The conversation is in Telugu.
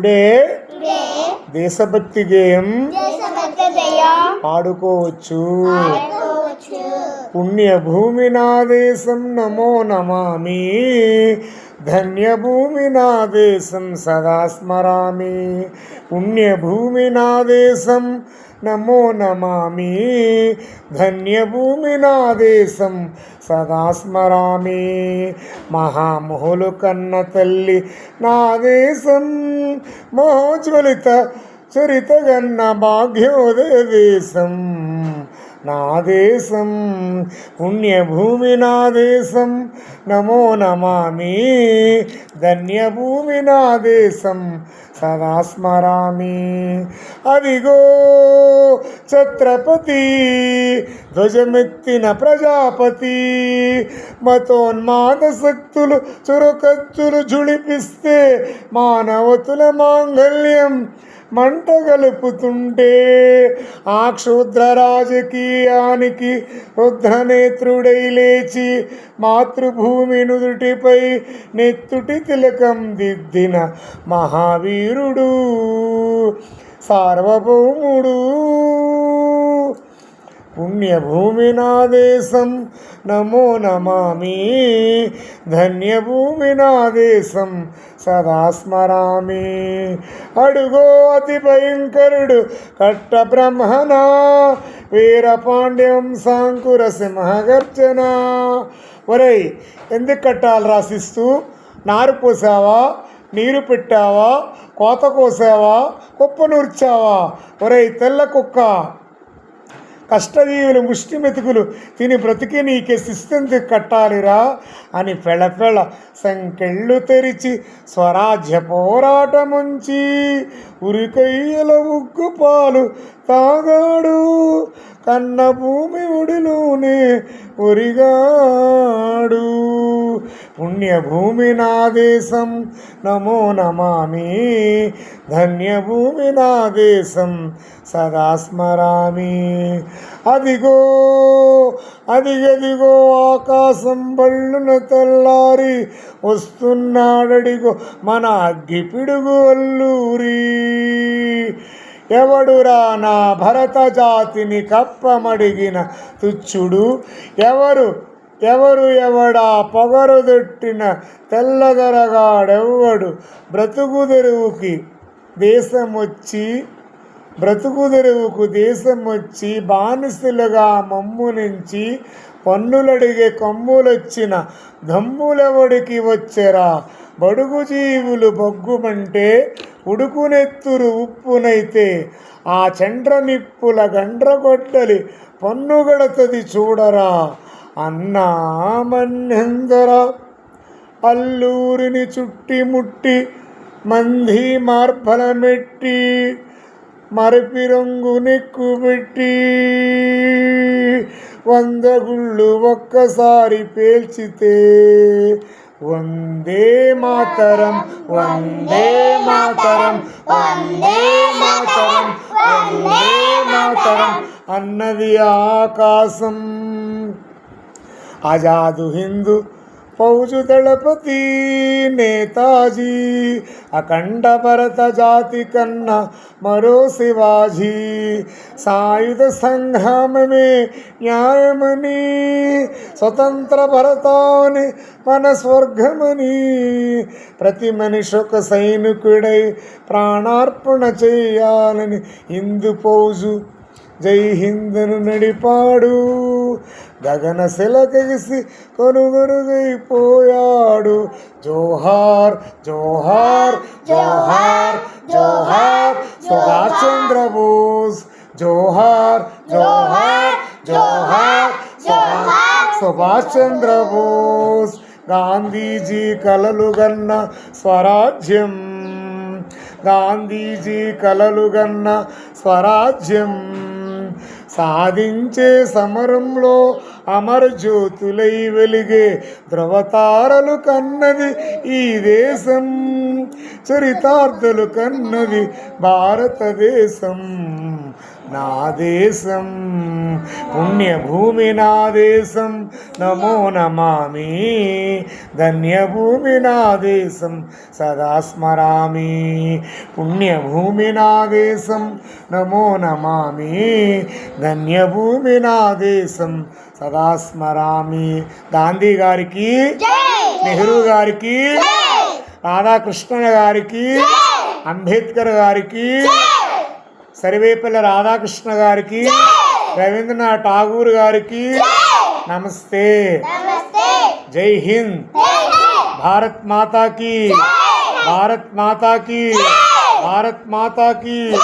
టుడే దేశభక్తి గేయం ఆడుకోవచ్చు పుణ్యభూమి నా దేశం నమో నమామి. ధన్యభూమి నా దేశం సదా స్మరామి. పుణ్యభూమి నా దేశం నమో నమామి. ధన్యభూమి నా దేశం సదా స్మరామి. మహామహులు కన్న తల్లి నా దేశం మహోజ్వలిత చరితగన్న భాగ్యోదయ దేశం. నా దేశం పుణ్యభూమి నా దేశం నమో నమామి ధన్యభూమి నా దేశం సదా స్మరామి. అదిగో ఛత్రపతి ధ్వజమెత్తిన ప్రజాపతి మతోన్మాద శక్తులు చురుకత్తులు జుళిపిస్తే మానవతుల మాంగల్యం మంట గలుపుతుంటే ఆ క్షుద్ర రాజకీయానికి రుద్రనేత్రుడై లేచి మాతృభూమి నుదుటిపై నెత్తుటి తిలకం దిద్దిన మహావీరుడు సార్వభౌముడు. పుణ్యభూమి నా దేశం నమో నమామి. ధన్యభూమి నా దేశం సదా స్మరామి. అడుగో అతి భయంకరుడు కట్ట బ్రహ్మణ వీరపాండ్యం సాంకుర సింహగర్జన. ఒరేయ్ ఎందుకు కట్టాలి రాసిస్తూ? నారు పోసావా? నీరు పెట్టావా? కోత కోసావా? కుప్ప నూర్చావా? ఒరై తెల్ల కుక్క. కష్టజీవులు ముష్టి మెతుకులు తిని బ్రతికి నీకే శిస్తంతి కట్టాలిరా అని పెళపెళ సంకెళ్ళు తెరిచి స్వరాజ్య పోరాటముంచి ఉరికయ్యల ఉగ్గు పాలు తాగాడు. కన్న భూమి ఒడిలోనే ఒరిగాడు. పుణ్యభూమి నా దేశం నమో నమామి. ధన్యభూమి నా దేశం సదా స్మరామి. అదిగో అదిగదిగో ఆకాశం బళ్ళున తెల్లారి వస్తున్నాడడిగో మన అగ్గిపిడుగు అల్లూరి. ఎవడురా నా భరత జాతిని కప్పమడిగిన తుచ్చుడు? ఎవరు? ఎవరు ఎవడా పొగరుదొట్టిన తెల్లదొరగాడెవ్వడు? బ్రతుకు తెరువుకి దేశం వచ్చి బ్రతుకు దేశం వచ్చి బానిసలుగా మమ్ము నుంచి పన్నులడిగే కొమ్ములొచ్చిన దమ్ములెవడికి వచ్చెరా? బడుగు జీవులు బొగ్గుమంటే ఉడుకునెత్తురు ఉప్పునైతే ఆ చండ్రనిప్పుల గండ్రగొడ్డలి పన్నుగడతది చూడరా అన్నా మన్యందర అల్లూరిని చుట్టి ముట్టి మంది మార్పల మెట్టి మరపి రంగు నెక్కుబెట్టి వంద గుళ్ళు ఒక్కసారి పేల్చితే వందే మాతరం వందే మాతరం వందే మాతరం వందే మాతరం అన్నది ఆకాశం. ఆజాదు హిందూ ఫౌజు దళపతి నేతాజీ అఖండ భరత జాతి కన్నా మరో శివాజీ సాయుధ సంగ్రామమే న్యాయమని స్వతంత్ర భరతాని మన స్వర్గమని ప్రతి మనిషి ఒక సైనికుడై ప్రాణార్పణ చేయాలని హిందూ ఫౌజు జై హిందను నడిపాడు. గగన శిలకెగిసి కొనుగొనుగైపోయాడు జోహార్ జోహార్ జోహార్ జోహార్ సుభాష్ చంద్రబోస్. జోహార్ జోహార్ జోహార్ సుభాష్ చంద్రబోస్. గాంధీజీ కలలు గన్న స్వరాజ్యం. గాంధీజీ కలలుగన్న స్వరాజ్యం. సాధించే సమరంలో అమరజ్యోతులై వెలిగే ద్రవతారలు కన్నది ఈ దేశం చరితార్థులు కన్నది భారతదేశం. నా దేశం పుణ్యభూమి నా దేశం నమో నమామి ధన్యభూమి నా దేశం సదా స్మరామి పుణ్యభూమి నా దేశం నమో నమామి ధన్యభూమి నా దేశం సదా స్మరామి గాంధీ గారికి నెహ్రూ గారికి రాధాకృష్ణ గారికి అంబేద్కర్ గారికి సరివేపల్లి రాధాకృష్ణ గారికి రవీంద్రనాథ్ ఠాగూర్ గారికి నమస్తే. జై హింద్. భారత్ మాతాకి. భారత్ మాతాకి. భారత్ మాతాకి.